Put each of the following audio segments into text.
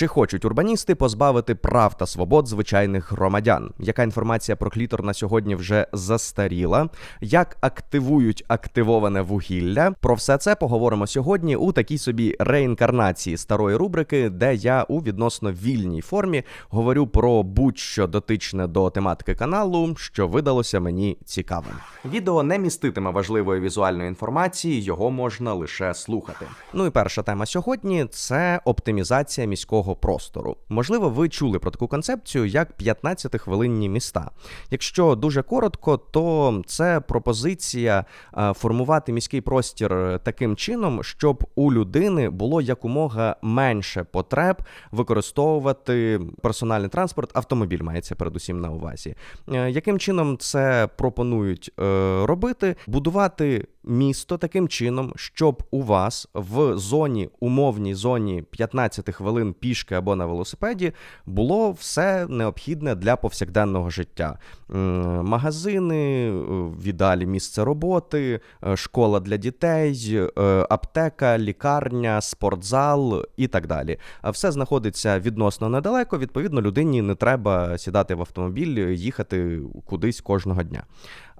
Чи хочуть урбаністи позбавити прав та свобод звичайних громадян? Яка інформація про клітор на сьогодні вже застаріла? Як активують активоване вугілля? Про все це поговоримо сьогодні у такій собі реінкарнації старої рубрики, де я у відносно вільній формі говорю про будь-що дотичне до тематики каналу, що видалося мені цікавим. Відео не міститиме важливої візуальної інформації, його можна лише слухати. Ну і перша тема сьогодні це оптимізація міського простору. Можливо, ви чули про таку концепцію як 15-хвилинні міста. Якщо дуже коротко, то це пропозиція е, формувати міський простір таким чином, щоб у людини було якомога менше потреб використовувати персональний транспорт, автомобіль мається передусім на увазі. Е, Яким чином це пропонують е, робити? Будувати місто таким чином, щоб у вас в зоні умовній зоні 15 хвилин пішки або на велосипеді було все необхідне для повсякденного життя: магазини, е, в ідеалі місце роботи, е, школа для дітей, е, аптека, лікарня, спортзал і так далі. Все знаходиться відносно недалеко. Відповідно, людині не треба сідати в автомобіль, їхати кудись кожного дня.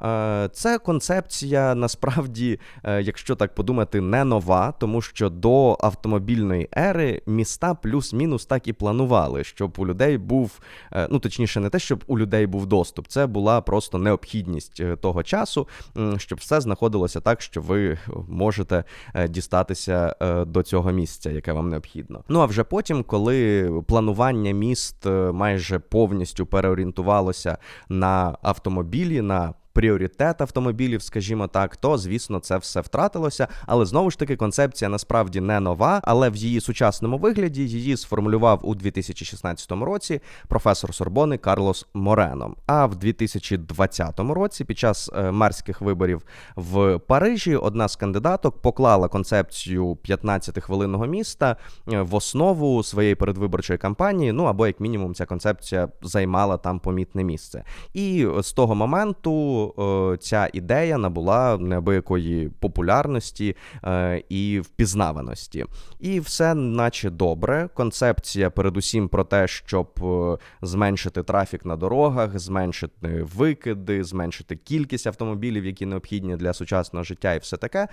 Е, Це концепція насправді, е, якщо так подумати, не нова, тому що до автомобільної ери міста плюс-мінус так і планували, щоб у людей був, е, ну точніше, не те, щоб у людей був доступ, це була просто необхідність того часу, щоб все знаходилося так, що ви можете дістатися до цього місця, яке вам необхідно. Ну а вже потім, коли планування міст майже повністю переорієнтувалося на автомобілі, на Пріоритет автомобілів, скажімо так, то звісно це все втратилося. Але знову ж таки концепція насправді не нова, але в її сучасному вигляді її сформулював у 2016 році професор Сорбони Карлос Морено. А в 2020 році, під час е, мерських виборів в Парижі, одна з кандидаток поклала концепцію 15-хвилинного міста е, в основу своєї передвиборчої кампанії. Ну або як мінімум, ця концепція займала там помітне місце. І з того моменту е, ця ідея набула неабиякої популярності е, і впізнаваності. І все, наче добре. Концепція, передусім, про те, щоб е, зменшити трафік на дорогах, зменшити викиди, зменшити кількість автомобілів, які необхідні для сучасного життя, і все таке.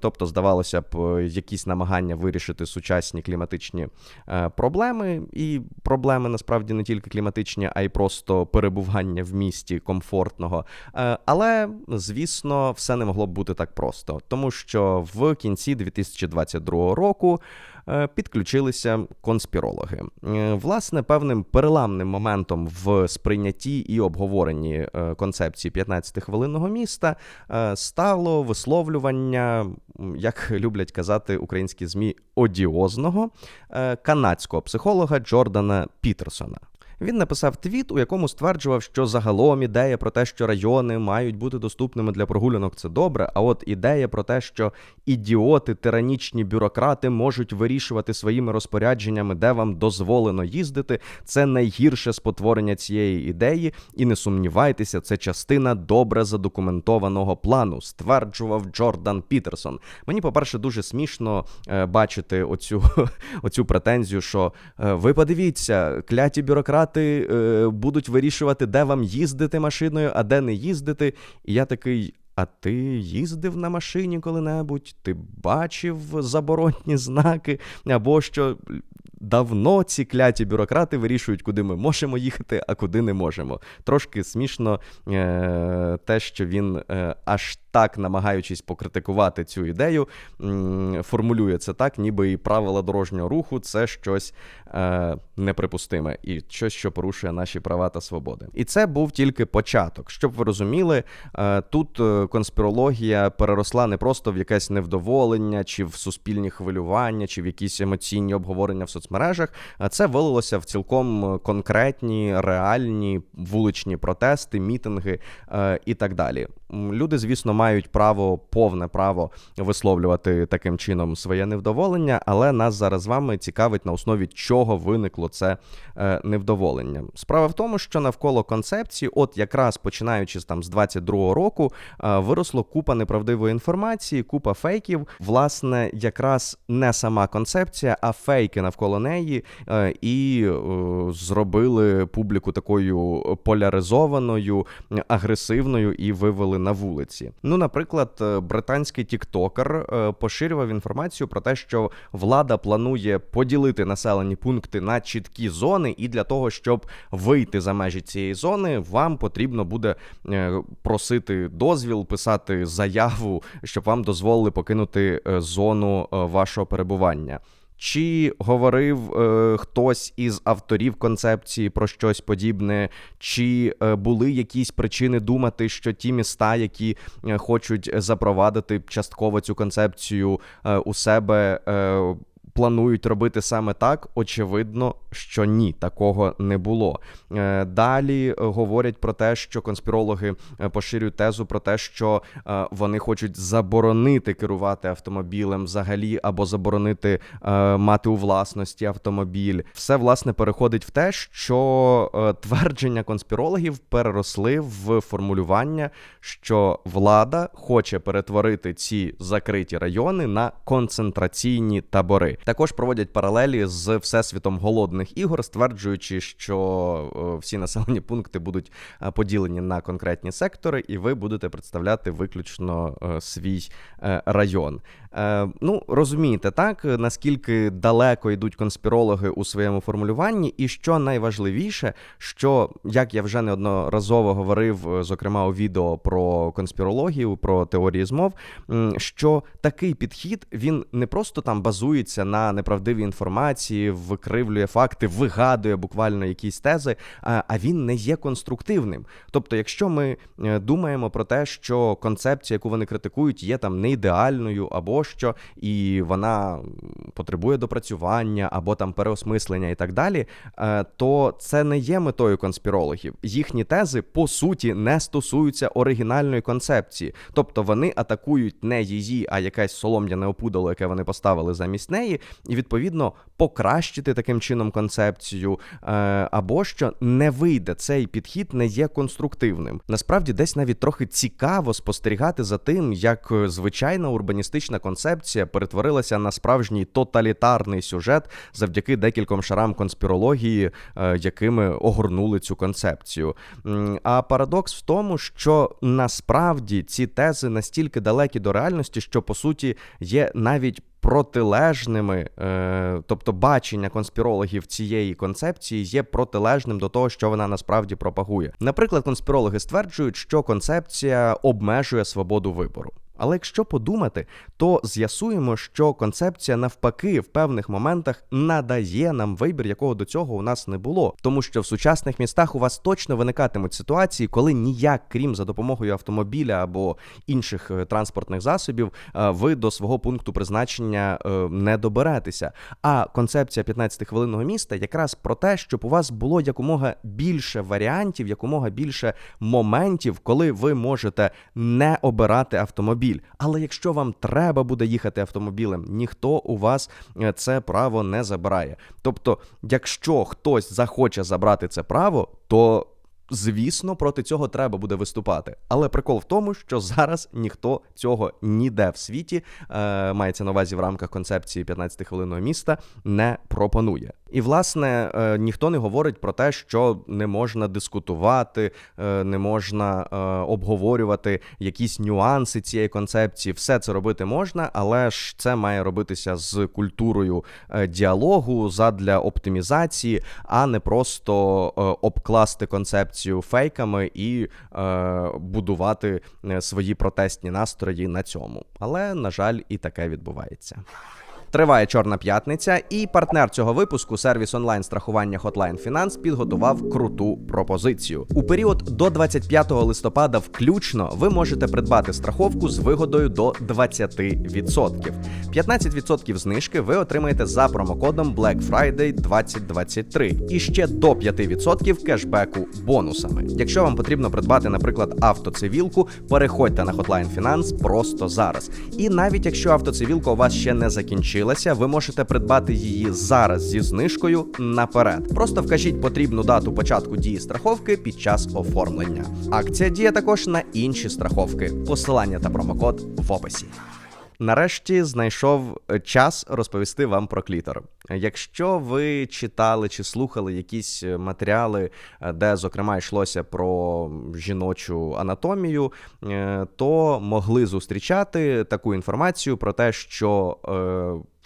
Тобто, здавалося б, якісь намагання вирішити сучасні кліматичні проблеми, і проблеми насправді не тільки кліматичні, а й просто перебування в місті комфортного. Е, Але, звісно, все не могло б бути так просто, тому що в кінці 2022 року е, підключилися конспірологи. Е, Власне, певним переламним моментом в сприйнятті і обговоренні концепції 15-хвилинного міста стало висловлювання, як люблять казати українські змі, одіозного канадського психолога Джордана Пітерсона. Він написав твіт, у якому стверджував, що загалом ідея про те, що райони мають бути доступними для прогулянок, це добре. А от ідея про те, що ідіоти, тиранічні бюрократи можуть вирішувати своїми розпорядженнями, де вам дозволено їздити, це найгірше спотворення цієї ідеї. І не сумнівайтеся, це частина добре задокументованого плану, стверджував Джордан Пітерсон. Мені, по-перше, дуже смішно е, бачити оцю, оцю претензію, що е, ви подивіться, кляті бюрократи е, будуть вирішувати, де вам їздити машиною, а де не їздити. І я такий. А ти їздив на машині коли-небудь? Ти бачив заборонні знаки? Або що давно ці кляті бюрократи вирішують, куди ми можемо їхати, а куди не можемо. Трошки смішно е, те, що він е, аж так, намагаючись покритикувати цю ідею, формулює це так, ніби і правила дорожнього руху це щось е, неприпустиме і щось, що порушує наші права та свободи. І це був тільки початок. Щоб ви розуміли, е, тут е, конспірологія переросла не просто в якесь невдоволення, чи в суспільні хвилювання, чи в якісь емоційні обговорення в соцмережах. А це вилилося в цілком конкретні, реальні вуличні протести, мітинги е, і так далі. Люди, звісно, мають право, повне право висловлювати таким чином своє невдоволення, але нас зараз з вами цікавить на основі чого виникло це е, невдоволення. Справа в тому, що навколо концепції, от якраз починаючи з там з 22-го року, е, виросло купа неправдивої інформації, купа фейків. Власне, якраз не сама концепція, а фейки навколо неї, е, і зробили публіку такою поляризованою, агресивною і вивели на вулиці. Ну, наприклад, е, британський тіктокер е, поширював інформацію про те, що влада планує поділити населені пункти на чіткі зони, і для того, щоб вийти за межі цієї зони, вам потрібно буде е, просити дозвіл, писати заяву, щоб вам дозволили покинути зону вашого перебування. Чи говорив е, хтось із авторів концепції про щось подібне, чи е, були якісь причини думати, що ті міста, які е, хочуть запровадити частково цю концепцію е, у себе, е, планують робити саме так? Очевидно, що ні, такого не було. Е, Далі е, говорять про те, що конспірологи е, поширюють тезу про те, що вони хочуть заборонити керувати автомобілем взагалі, або заборонити мати у власності автомобіль. Все власне переходить в те, що твердження конспірологів переросли в формулювання, що влада хоче перетворити ці закриті райони на концентраційні табори. Також проводять паралелі з всесвітом голодних ігор, стверджуючи, що е, всі населені пункти будуть е, поділені на конкретні сектори, і ви будете представляти виключно е, свій район. Ну, розумієте, так наскільки далеко йдуть конспірологи у своєму формулюванні, і що найважливіше, що як я вже неодноразово говорив, зокрема у відео про конспірологію, про теорії змов, що такий підхід він не просто там базується на неправдивій інформації, викривлює факти, вигадує буквально якісь тези, а а він не є конструктивним. Тобто, якщо ми е, думаємо про те, що концепція, яку вони критикують, є там не ідеальною, або що, і вона потребує допрацювання, або там переосмислення і так далі, е, то це не є метою конспірологів. Їхні тези по суті не стосуються оригінальної концепції, тобто вони атакують не її, а якесь солом'яне опудало, яке вони поставили замість неї, і відповідно покращити таким чином концепцію, е, або що не вийде цей підхід, не є конструктивним. Насправді, десь навіть трохи цікаво спостерігати за тим, як е, звичайна урбаністична концепція перетворилася на справжній тоталітарний сюжет завдяки декільком шарам конспірології, е, якими огорнули цю концепцію. А парадокс в тому, що насправді ці тези настільки далекі до реальності, що по суті є навіть протилежними, е, тобто бачення конспірологів цієї концепції є протилежним до того, що вона насправді пропагує. Наприклад, конспірологи стверджують, що концепція обмежує свободу вибору. Але якщо подумати, то з'ясуємо, що концепція навпаки в певних моментах надає нам вибір, якого до цього у нас не було. Тому що в сучасних містах у вас точно виникатимуть ситуації, коли ніяк, крім за допомогою автомобіля або інших е, транспортних засобів, е, ви до свого пункту призначення е, не доберетеся. А концепція 15-хвилинного міста якраз про те, щоб у вас було якомога більше варіантів, якомога більше моментів, коли ви можете не обирати автомобіль. Але якщо вам треба буде їхати автомобілем, ніхто у вас е, це право не забирає. Тобто, якщо хтось захоче забрати це право, то Звісно, проти цього треба буде виступати. Але прикол в тому, що зараз ніхто цього ніде в світі, е, мається на увазі в рамках концепції 15-хвилинного міста, не пропонує. І власне е, ніхто не говорить про те, що не можна дискутувати, е, не можна е, обговорювати якісь нюанси цієї концепції. Все це робити можна, але ж це має робитися з культурою діалогу задля оптимізації, а не просто обкласти концепцію фейками і будувати свої протестні настрої на цьому. Але на жаль, і таке відбувається. Триває Чорна п'ятниця, і партнер цього випуску, сервіс онлайн страхування Hotline Finance, підготував круту пропозицію. У період до 25 листопада, включно, ви можете придбати страховку з вигодою до 20%. 15% знижки ви отримаєте за промокодом Black Friday 2023 і ще до 5% кешбеку бонусами. Якщо вам потрібно придбати, наприклад, автоцивілку, переходьте на Hotline Finance просто зараз. І навіть якщо автоцивілка у вас ще не закінчилася, ви можете придбати її зараз зі знижкою наперед. Просто вкажіть потрібну дату початку дії страховки під час оформлення. Акція діє також на інші страховки. Посилання та промокод в описі. Нарешті знайшов е, час розповісти вам про клітор. Якщо ви читали чи слухали якісь е, матеріали, е, де зокрема йшлося про жіночу анатомію, то могли зустрічати таку інформацію про те, що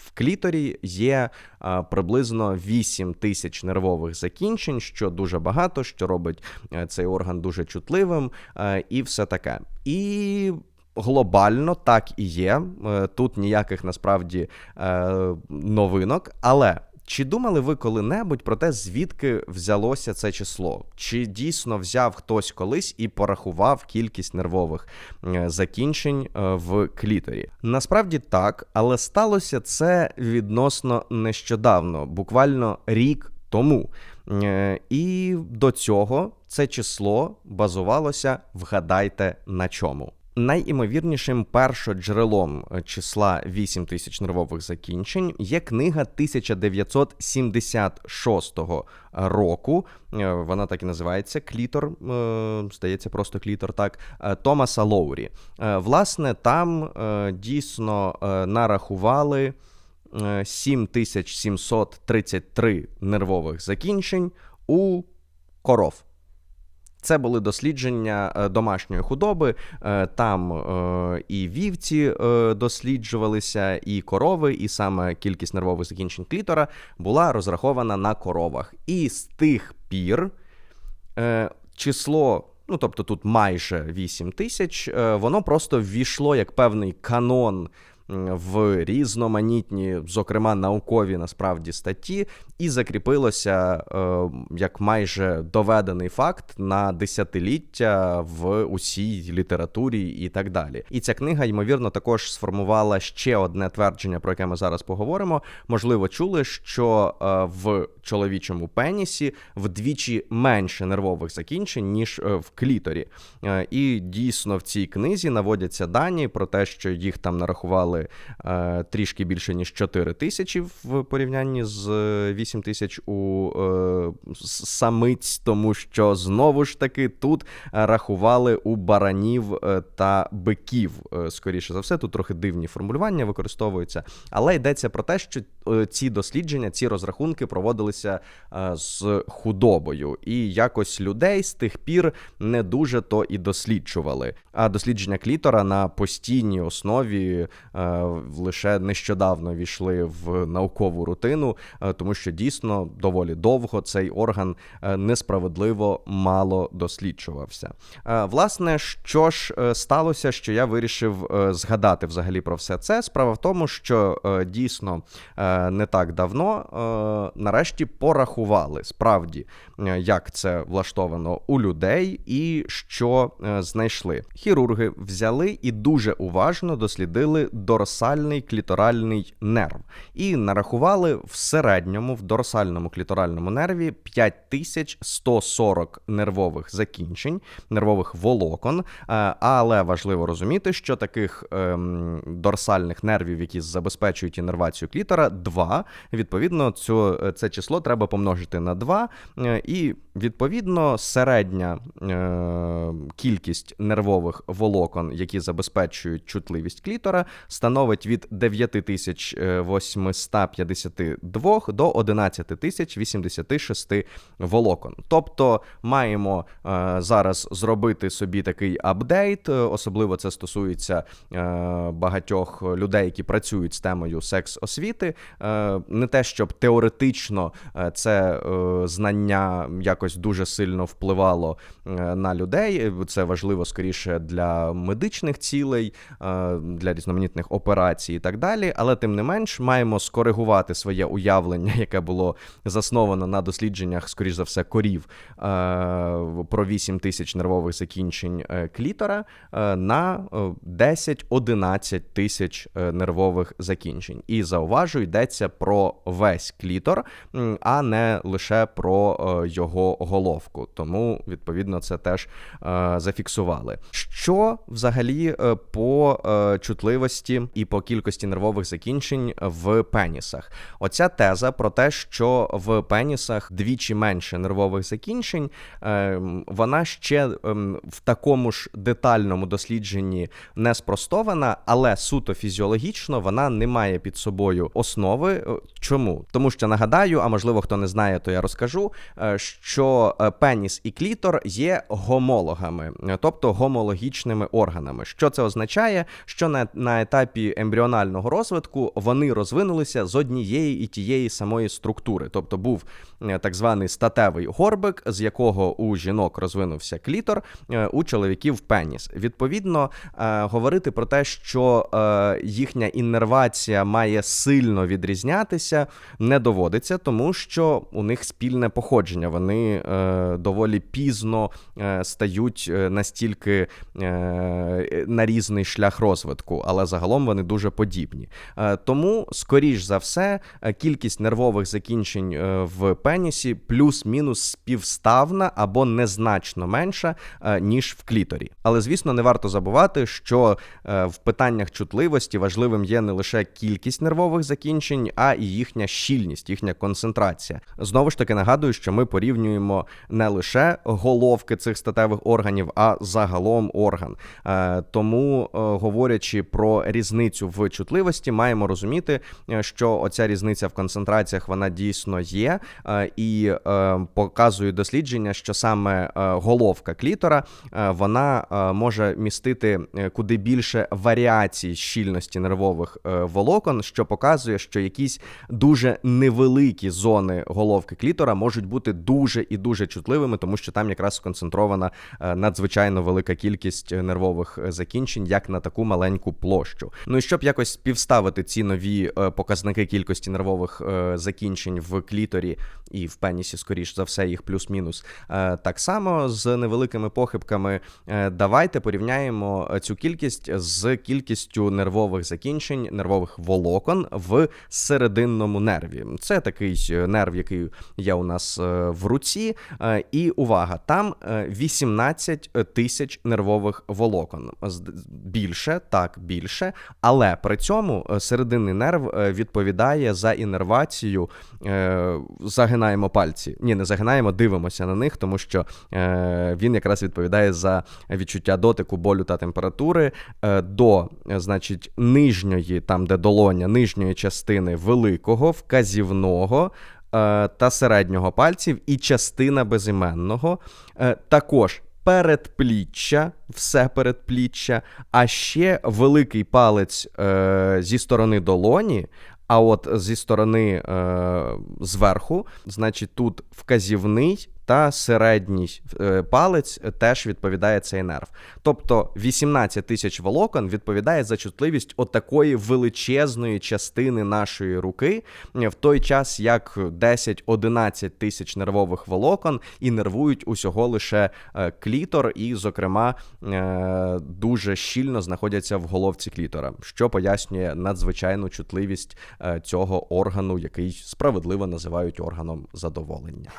в кліторі є а, приблизно 8 тисяч нервових закінчень, що дуже багато, що робить е, цей орган дуже чутливим, а, і все таке. І глобально так і є. Е, Тут ніяких насправді е, новинок, але. Чи думали ви коли-небудь про те, звідки взялося це число? Чи дійсно взяв хтось колись і порахував кількість нервових е, закінчень е, в кліторі? Насправді так, але сталося це відносно нещодавно, буквально рік тому. Е, І до цього це число базувалося, вгадайте на чому. Найімовірнішим першоджерелом е, числа 8 тисяч нервових закінчень є книга 1976 року. Е, Вона так і називається Клітор. е, Здається, просто клітор так Томаса Лоурі. Власне, там дійсно нарахували е, 7733 нервових закінчень у коров. Це були дослідження е, домашньої худоби. Е, Там е, і вівці досліджувалися, і корови, і саме кількість нервових закінчень клітора була розрахована на коровах. І з тих пір число. Ну, тобто тут майже 8 тисяч, воно просто ввійшло як певний канон в різноманітні, зокрема наукові насправді статті, і закріпилося е, як майже доведений факт на десятиліття в усій літературі і так далі. І ця книга, ймовірно, також сформувала ще одне твердження, про яке ми зараз поговоримо. Можливо, чули, що е, в чоловічому пенісі вдвічі менше нервових закінчень, ніж е, в кліторі. І дійсно в цій книзі наводяться дані про те, що їх там нарахували е, трішки більше ніж 4 тисячі в порівнянні з е, 8 тисяч у е, самиць, тому що знову ж таки тут е, рахували у баранів е, та биків. Е, Скоріше за все, тут трохи дивні формулювання використовуються, але йдеться про те, що е, ці дослідження, ці розрахунки проводилися е, з худобою, і якось людей з тих пір не дуже то і досліджували. А дослідження клітора на постійній основі е, лише нещодавно війшли в наукову рутину, е, тому що дійсно доволі довго цей орган е, несправедливо мало досліджувався. Е, Власне, що ж сталося, що я вирішив згадати взагалі про все це. Справа в тому, що дійсно не так давно нарешті порахували справді, як це влаштовано у людей, і що знайшли. Хірурги взяли і дуже уважно дослідили дорсальний кліторальний нерв і нарахували в середньому в дорсальному кліторальному нерві 5140 нервових закінчень, нервових волокон. Е, Але важливо розуміти, що таких ем, дорсальних нервів, які забезпечують інервацію клітора, два. Відповідно, цю, це число треба помножити на 2, і відповідно середня е, кількість нервових волокон, які забезпечують чутливість клітора, становить від 9852 до 11086 волокон. Тобто маємо е, зараз зробити собі такий апдейт, е, особливо це стосується е, багатьох людей, які працюють з темою секс-освіти. Е, не те, щоб теоретично е, це е, знання якось дуже сильно впливало е, на людей. Це важливо скоріше для медичних цілей, е, для різноманітних операцій і так далі. Але тим не менш маємо скоригувати своє уявлення, яке було засновано на дослідженнях, скоріш за все, корів е, про 8 тисяч нервових закінчень е, клітора е, на е, 10-11 тисяч нервових закінчень. І зауважу, йдеться про весь клітор, а не лише про його головку. Тому, відповідно, це теж зафіксували. Що взагалі по е, і по кількості нервових закінчень в пенісах? Оця теза про те, що в пенісах двічі менше нервових закінчень, е, вона ще ем, в такому ж детальному дослідженні не спростована, але суто фізіологічно вона не має під собою основи. Е, Чому? Тому що нагадаю, а можливо хто не знає, то я розкажу, е, що е, пеніс і клітор є гомологами, тобто гомологічними органами. Що це означає? Що на, на етапі ембріонального розвитку вони розвинулися з однієї і тієї самої структури, тобто був е, так званий статевий горбик, з якого у жінок розвинувся клітор, е, у чоловіків пеніс. Відповідно, е, говорити про те, що їхня іннервація має сильно відрізнятися, не доводиться, тому що у них спільне походження. Вони доволі пізно стають настільки на різний шлях розвитку, але загалом вони дуже подібні. Е, тому, скоріш за все, е, кількість нервових закінчень е, в пенісі плюс-мінус співставна або незначно менша, ніж в кліторі. Але звісно, не варто забувати, що в питаннях чутливості важливим є не лише кількість нервових закінчень, а і їхня щільність, їхня концентрація. Знову ж таки нагадую, що ми порівнюємо не лише головки цих статевих органів, а загалом орган. Тому, говорячи про різницю в чутливості, маємо розуміти, е, що оця різниця в концентраціях вона дійсно є, е, і е, показують дослідження, що саме головка клітора вона може містити куди більше варіацій щільності нервових волокон, що показує, що якісь дуже невеликі зони головки клітора можуть бути дуже і дуже чутливими, тому що там якраз сконцентрована надзвичайно велика кількість нервових закінчень, як на таку маленьку площу. Ну і щоб якось співставити ці нові е, показники кількості нервових е, закінчень в кліторі і в пенісі, скоріш за все, їх плюс-мінус. е, Так само з невеликими похибками. Давайте порівняємо цю кількість з кількістю нервових закінчень, нервових волокон в серединному нерві. Це такий нерв, який є у нас в руці. І увага, там е, 18 тисяч нервових волокон. Більше, так, більше. Але при цьому е, серединний нерв е, відповідає за іннервацію. е, Загинаємо пальці. Ні, не загинаємо, дивимося на них, тому що він якраз відповідає за відчуття дотику, болю та температури до, значить, нижньої, там де долоня, нижньої частини великого, вказівного. Та середнього пальців і частина безіменного. Також передпліччя, все передпліччя, а ще великий палець е, зі сторони долоні. А от зі сторони е, зверху, значить, тут вказівний та середній е, палець теж відповідає цей нерв. Тобто 18 тисяч волокон відповідає за чутливість отакої величезної частини нашої руки, в той час як 10-11 тисяч нервових волокон інервують усього лише е, клітор, і, зокрема, е, дуже щільно знаходяться в головці клітора, що пояснює надзвичайну чутливість е, цього органу, який справедливо називають органом задоволення.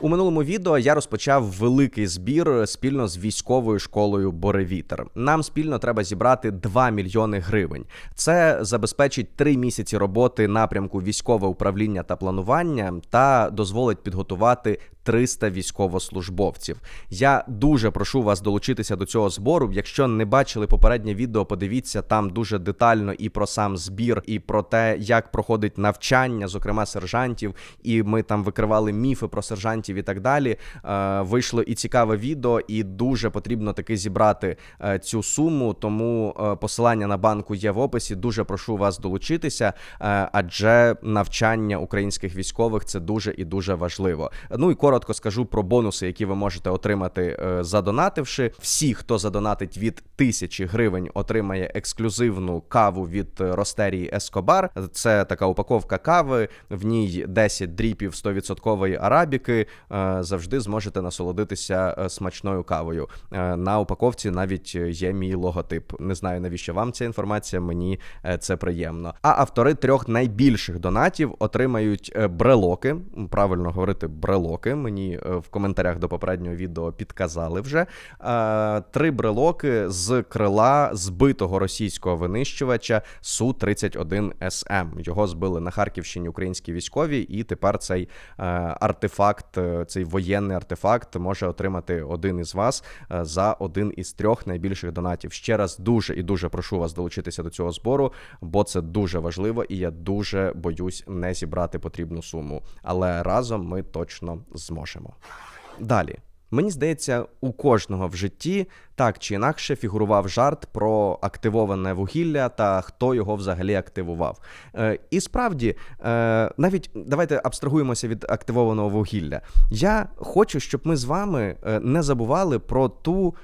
У минулому відео я розпочав великий збір спільно з військовою школою Боревітер. Нам спільно треба зібрати 2 мільйони гривень. Це забезпечить 3 місяці роботи напрямку військове управління та планування та дозволить підготувати 300 військовослужбовців. Я дуже прошу вас долучитися до цього збору. Якщо не бачили попереднє відео, подивіться там дуже детально і про сам збір, і про те, як проходить навчання, зокрема сержантів. І ми там викривали міфи про сержантів і так далі. Е, вийшло і цікаве відео, і дуже потрібно таки зібрати е, цю суму. Тому е, посилання на банку є в описі. Дуже прошу вас долучитися, е, адже навчання українських військових це дуже і дуже важливо. Ну і коротко коротко скажу про бонуси, які ви можете отримати е, задонативши. Всі, хто задонатить від тисячі гривень, отримає ексклюзивну каву від е, Ростерії Ескобар. Це така упаковка кави, в ній 10 дріпів 100% арабіки. Е, Завжди зможете насолодитися смачною кавою. На упаковці навіть є мій логотип. Не знаю навіщо вам ця інформація. Мені це приємно. А автори трьох найбільших донатів отримають брелоки. Правильно говорити, брелоки. Мені е, в коментарях до попереднього відео підказали вже. Е, Три брелоки з крила збитого російського винищувача су 31 СМ. Його збили на Харківщині українські військові, і тепер цей е, артефакт, цей воєнний артефакт може отримати один із вас за один із трьох найбільших донатів. Ще раз дуже і дуже прошу вас долучитися до цього збору, бо це дуже важливо, і я дуже боюсь не зібрати потрібну суму. Але разом ми точно зможемо. Далі. Мені здається, у кожного в житті так чи інакше фігурував жарт про активоване вугілля та хто його взагалі активував. Е, і справді, е, навіть давайте абстрагуємося від активованого вугілля. Я хочу, щоб ми з вами е, не забували про ту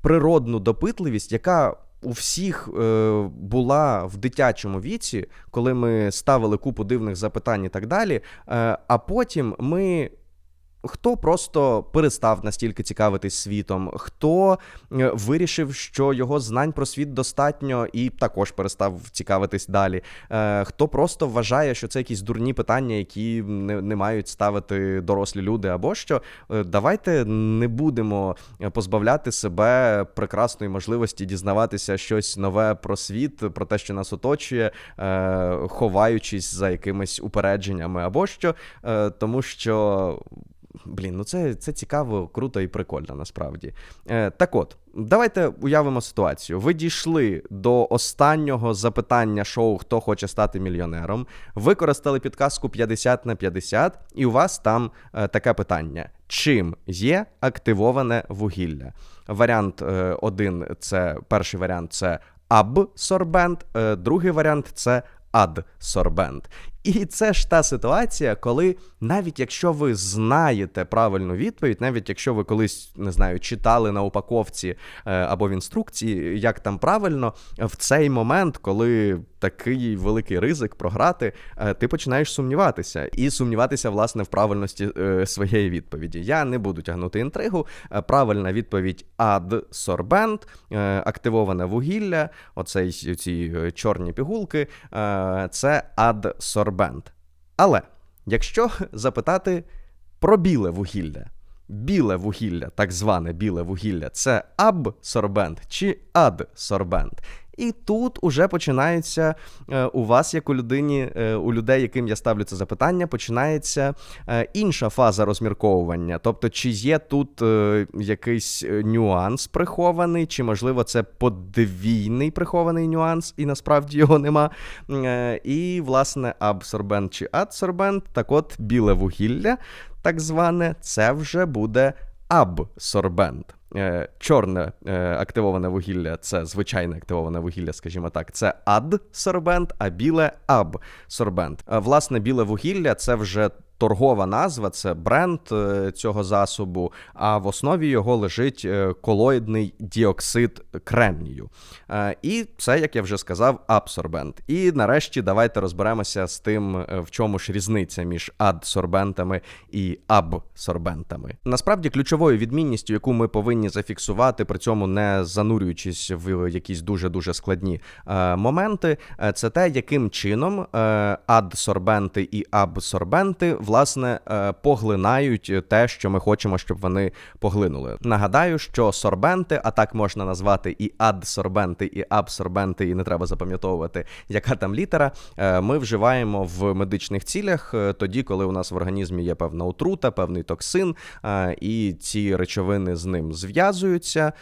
природну допитливість, яка у всіх е, була в дитячому віці, коли ми ставили купу дивних запитань і так далі. Е, а потім ми. Хто просто перестав настільки цікавитись світом, хто е, вирішив, що його знань про світ достатньо, і також перестав цікавитись далі. Е, Хто просто вважає, що це якісь дурні питання, які не, не мають ставити дорослі люди, або що. Е, Давайте не будемо позбавляти себе прекрасної можливості дізнаватися щось нове про світ, про те, що нас оточує, ховаючись за якимись упередженнями, або що, тому що. Блін, ну це, це цікаво, круто і прикольно насправді. Е, так от, давайте уявимо ситуацію. Ви дійшли до останнього запитання шоу Хто хоче стати мільйонером. Використали підказку 50 на 50, і у вас там е, таке питання: чим є активоване вугілля? Варіант е, один це перший варіант це абсорбент, е, другий варіант це адсорбент. І це ж та ситуація, коли навіть якщо ви знаєте правильну відповідь, навіть якщо ви колись не знаю, читали на упаковці е, або в інструкції, як там правильно, в цей момент, коли такий великий ризик програти, е, ти починаєш сумніватися і сумніватися власне в правильності е, своєї відповіді. Я не буду тягнути інтригу. Правильна відповідь адсорбент, активоване вугілля, оцей ці чорні пігулки, це адсорбент. Але якщо запитати про біле вугілля, біле вугілля, так зване біле вугілля, це абсорбент чи адсорбент. І тут уже починається е, у вас, як у людині, е, у людей, яким я ставлю це запитання, починається е, інша фаза розмірковування. Тобто, чи є тут якийсь нюанс прихований, чи можливо це подвійний прихований нюанс, і насправді його нема. І, власне, абсорбент чи адсорбент, так от біле вугілля, так зване, це вже буде абсорбент. Е, Чорне е, активоване вугілля це звичайне активоване вугілля, скажімо так, це адсорбент, а біле абсорбент. сорбент. Власне, біле вугілля це вже торгова назва, це бренд е, цього засобу, а в основі його лежить е, колоїдний діоксид кремнію. Е, І це, як я вже сказав, абсорбент. І нарешті давайте розберемося з тим, в чому ж різниця між адсорбентами і абсорбентами. Насправді, ключовою відмінністю, яку ми повинні зафіксувати, при цьому не занурюючись в якісь дуже дуже складні моменти, це те, яким чином адсорбенти і абсорбенти власне е, поглинають те, що ми хочемо, щоб вони поглинули. Нагадаю, що сорбенти, а так можна назвати і адсорбенти, і абсорбенти, і не треба запам'ятовувати, яка там літера. е, Ми вживаємо в медичних цілях е, тоді, коли у нас в організмі є певна отрута, певний токсин, і ці речовини з ним зв'язуються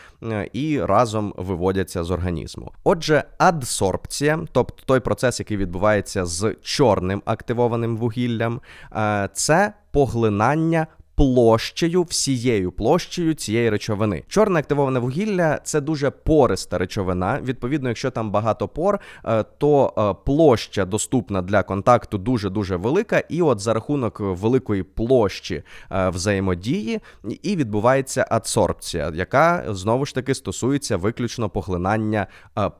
і разом виводяться з організму. Отже, адсорбція, тобто той процес, який відбувається з чорним активованим вугіллям, це поглинання площею, всією площею цієї речовини. Чорне активоване вугілля це дуже пориста речовина. Відповідно, якщо там багато пор, е, то е, площа доступна для контакту дуже дуже велика, і от за рахунок великої площі е, взаємодії і відбувається адсорбція, яка знову ж таки стосується виключно поглинання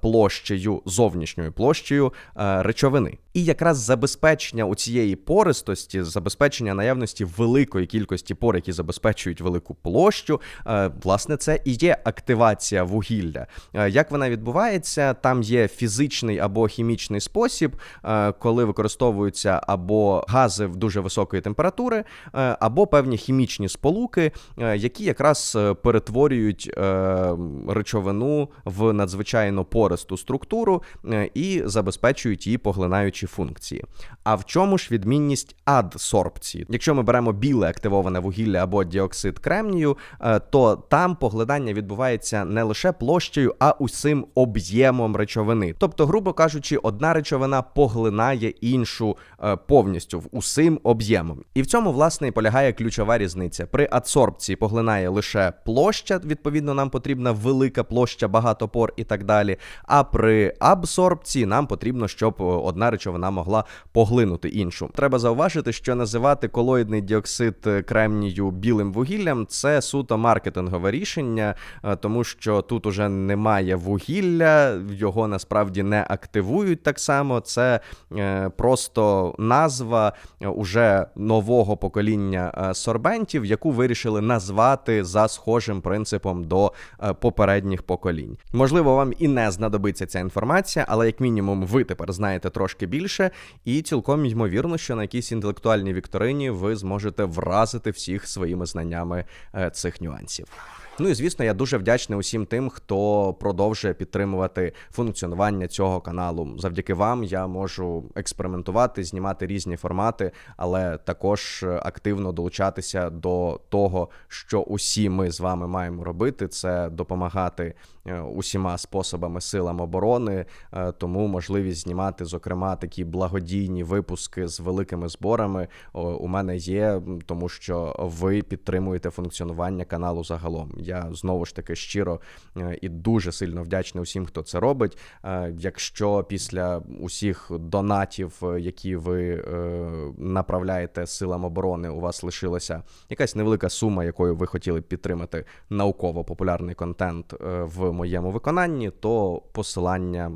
площею зовнішньою площею речовини. І якраз забезпечення у цієї пористості, забезпечення наявності великої кількості пор, які забезпечують велику площу, е, власне, це і є активація вугілля. Е, Як вона відбувається? Там є фізичний або хімічний спосіб, е, коли використовуються або гази в дуже високої температури, або певні хімічні сполуки, які якраз перетворюють речовину в надзвичайно пористу структуру і забезпечують її поглинаючі функції. А в чому ж відмінність адсорбції? Якщо ми беремо біле активоване вугілля або діоксид кремнію, е, то там поглинання відбувається не лише площею, а усім об'ємом речовини. Тобто, грубо кажучи, одна речовина поглинає іншу е, повністю в усім об'ємом. І в цьому власне і полягає ключова різниця. При адсорбції поглинає лише площа, відповідно, нам потрібна велика площа, багато пор і так далі. А при абсорбції нам потрібно, щоб е, одна речовина могла поглинути іншу. Треба зауважити, що називати колоїдний діоксид е, кремнію білим вугіллям це суто маркетингове рішення, е, тому що тут уже немає вугілля, його насправді не активують так само. Це е, просто назва е, уже нового покоління сорбентів, яку вирішили назвати за схожим принципом до попередніх поколінь. Можливо, вам і не знадобиться ця інформація, але як мінімум ви тепер знаєте трошки більше, і цілком ймовірно, що на якійсь інтелектуальній вікторині ви зможете вразити всіх своїми знаннями е, цих нюансів. Ну і звісно, я дуже вдячний усім тим, хто продовжує підтримувати функціонування цього каналу. Завдяки вам я можу експериментувати, знімати різні формати, але також е, активно долучатися до того, що усі ми з вами маємо робити, це допомагати усіма способами силам оборони. Е, Тому можливість знімати, зокрема, такі благодійні випуски з великими зборами у мене є, тому що ви підтримуєте функціонування каналу загалом. Я знову ж таки щиро е, і дуже сильно вдячний усім, хто це робить. Е, Якщо після усіх донатів, е, які ви е, направляєте силам оборони, у вас лишилася якась невелика сума, якою ви хотіли підтримати науково-популярний контент е, в моєму виконанні, то посилання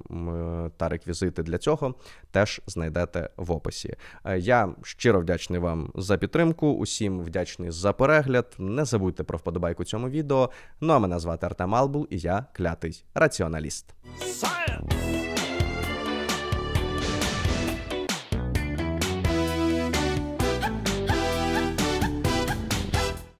та реквізити для цього теж знайдете в описі. Е, Я щиро вдячний вам за підтримку. Усім вдячний за перегляд. Не забудьте про вподобайку цьому відео. Ну а мене звати Артем Албул, і я клятий раціоналіст. Science!